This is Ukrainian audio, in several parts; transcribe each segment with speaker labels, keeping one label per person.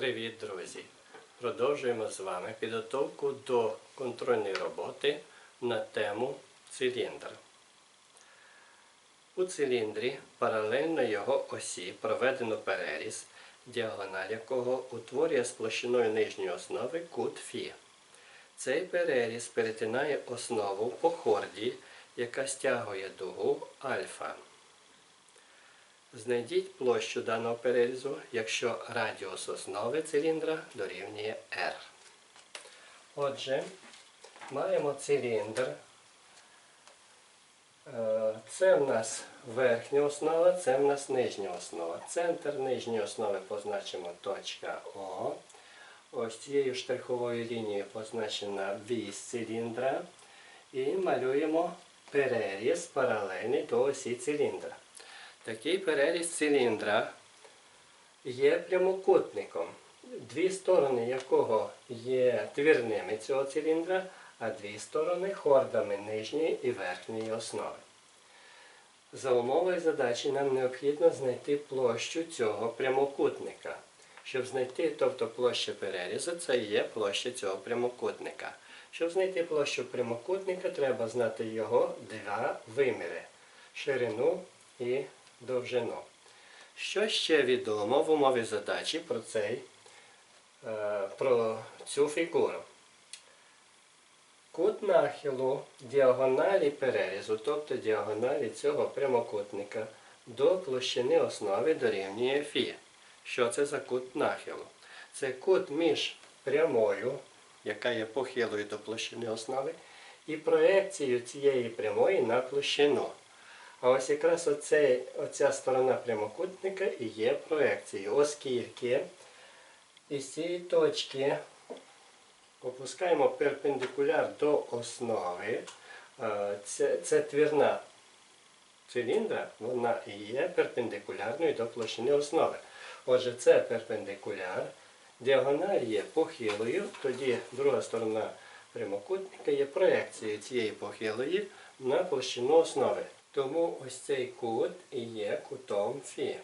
Speaker 1: Привіт, друзі! Продовжуємо з вами підготовку до контрольної роботи на тему циліндр. У циліндрі паралельно його осі проведено переріз, діагональ якого утворює з площиною нижньої основи кут Фі. Цей переріз перетинає основу по хорді, яка стягує дугу альфа. Знайдіть площу даного перерізу, якщо радіус основи циліндра дорівнює R. Отже, маємо циліндр. Е, Це в нас верхня основа, це в нас нижня основа. Центр нижньої основи позначимо точка О. Ось цією штриховою лінією позначена вісь циліндра. І малюємо переріз паралельний до осі циліндра. Такий переріз циліндра є прямокутником, дві сторони якого є твірними цього циліндра, а дві сторони хордами нижньої і верхньої основи. За умовою задачі нам необхідно знайти площу цього прямокутника. Щоб знайти, тобто площа перерізу, це є площа цього прямокутника. Щоб знайти площу прямокутника, треба знати його два виміри ширину і довжину. Що ще відомо в умові задачі про, цей, е, про цю фігуру? Кут нахилу діагоналі перерізу, тобто діагоналі цього прямокутника, до площини основи дорівнює Фі. Що це за кут нахилу? Це кут між прямою, яка є похилою до площини основи, і проекцією цієї прямої на площину. А ось якраз оцей, оця сторона прямокутника і є проекцією, оскільки із цієї точки опускаємо перпендикуляр до основи. Це, це твірна циліндра, вона є перпендикулярною до площини основи. Отже, це перпендикуляр. Діагональ є похилою, тоді друга сторона прямокутника є проекцією цієї похилої на площину основи. Тому ось цей кут і є кутом Фі.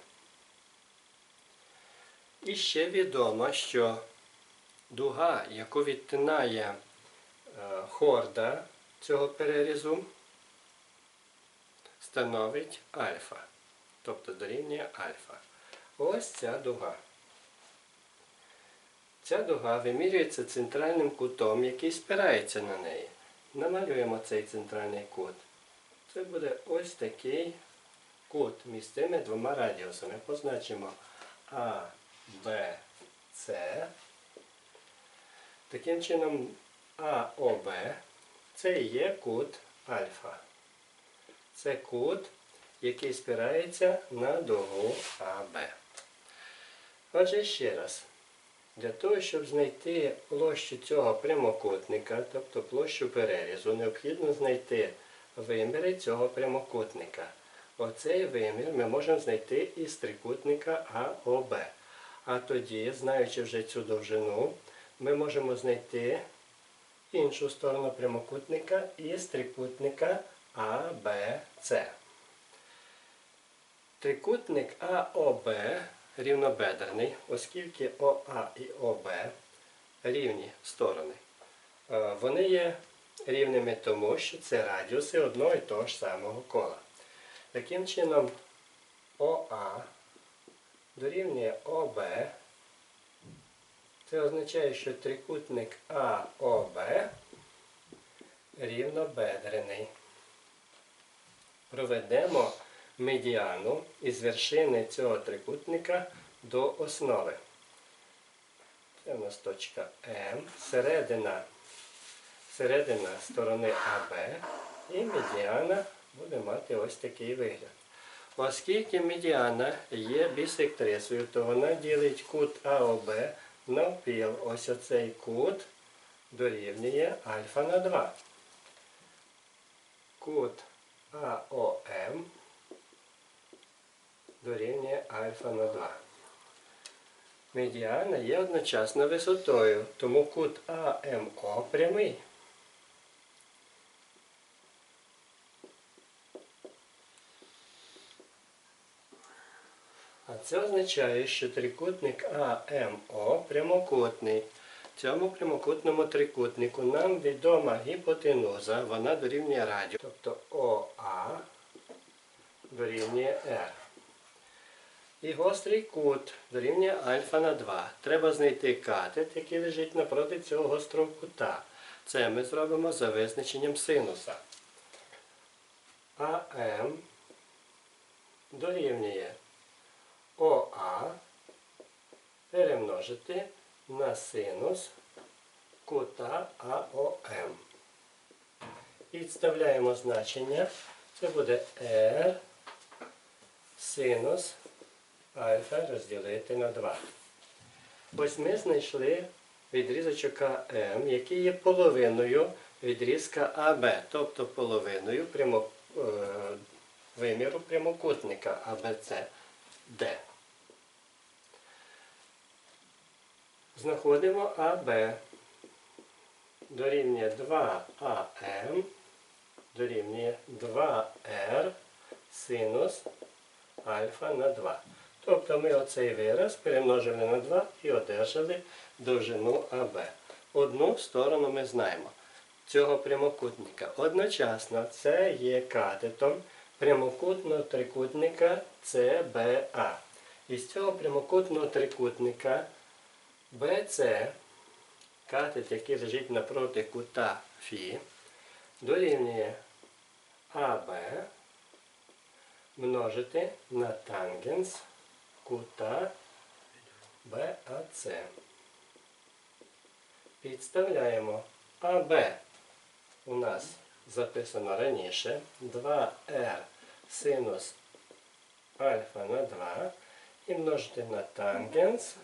Speaker 1: І ще відомо, що дуга, яку відтинає е, хорда цього перерізу, становить альфа. Тобто дорівнює альфа. Ось ця дуга. Ця дуга вимірюється центральним кутом, який спирається на неї. Намалюємо цей центральний кут. Це буде ось такий кут між цими двома радіусами. Позначимо А, Б, С. Таким чином АОБ це і є кут альфа. Це кут, який спирається на дугу АБ. Отже, ще раз. Для того, щоб знайти площу цього прямокутника, тобто площу перерізу, необхідно знайти виміри цього прямокутника. Оцей вимір ми можемо знайти із трикутника АОБ. А тоді, знаючи вже цю довжину, ми можемо знайти іншу сторону прямокутника із трикутника АБЦ. Трикутник АОБ рівнобедерний, оскільки ОА і ОБ рівні сторони. Е, Вони є рівними тому, що це радіуси одного і того ж самого кола. Таким чином, ОА дорівнює ОБ. Це означає, що трикутник АОБ рівнобедрений. Проведемо медіану із вершини цього трикутника до основи. Це у нас точка М, середина середина сторони АБ і медіана буде мати ось такий вигляд. Оскільки медіана є бісектрисою, то вона ділить кут АОБ навпіл. Ось оцей кут дорівнює альфа на 2. Кут АОМ дорівнює альфа на 2. Медіана є одночасно висотою, тому кут АМО прямий. Це означає, що трикутник АМО прямокутний. Цьому прямокутному трикутнику нам відома гіпотенуза, вона дорівнює радіо. Тобто ОА дорівнює R. І гострий кут дорівнює альфа на 2. Треба знайти катет, який лежить напроти цього гострого кута. Це ми зробимо за визначенням синуса. АМ дорівнює ОА перемножити на синус кута АОМ. Підставляємо значення. Це буде R синус альфа розділити на 2. Ось ми знайшли відрізочок АМ, який є половиною відрізка АБ, тобто половиною прямо, е, виміру прямокутника АБЦД. Знаходимо АБ дорівнює 2АМ дорівнює 2R синус альфа на 2. Тобто ми оцей вираз перемножили на 2 і одержали довжину АБ. Одну сторону ми знаємо цього прямокутника. Одночасно це є катетом прямокутного трикутника CBA. Із цього прямокутного трикутника BC, катет, який лежить напроти кута Фі, дорівнює АБ множити на тангенс кута БАЦ. Підставляємо АБ у нас записано раніше. 2R синус альфа на 2 і множити на тангенс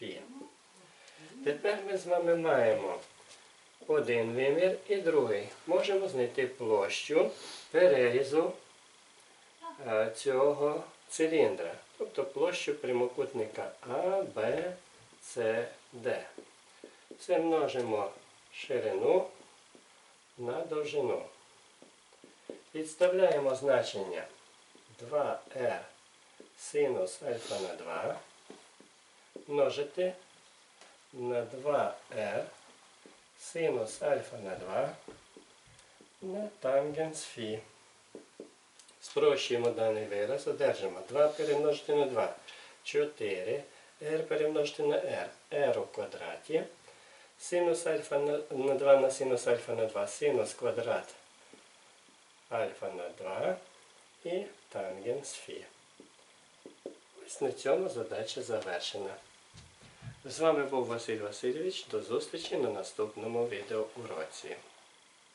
Speaker 1: Фі. Тепер ми з вами маємо один вимір і другий. Можемо знайти площу перерізу е, цього циліндра, тобто площу прямокутника А, Б, С, Д. Це множимо ширину на довжину. Підставляємо значення 2R синус альфа на 2 множити на 2R синус альфа на 2 на тангенс Фі. Спрощуємо даний вираз, одержимо 2 перемножити на 2, 4, r перемножити на r, r у квадраті. Синус альфа на, на 2 на синус альфа на 2, синус квадрат альфа на 2 і тангенс Фі. Ось на цьому задача завершена. З вами був Василь Васильович. До зустрічі на наступному відеоуроці.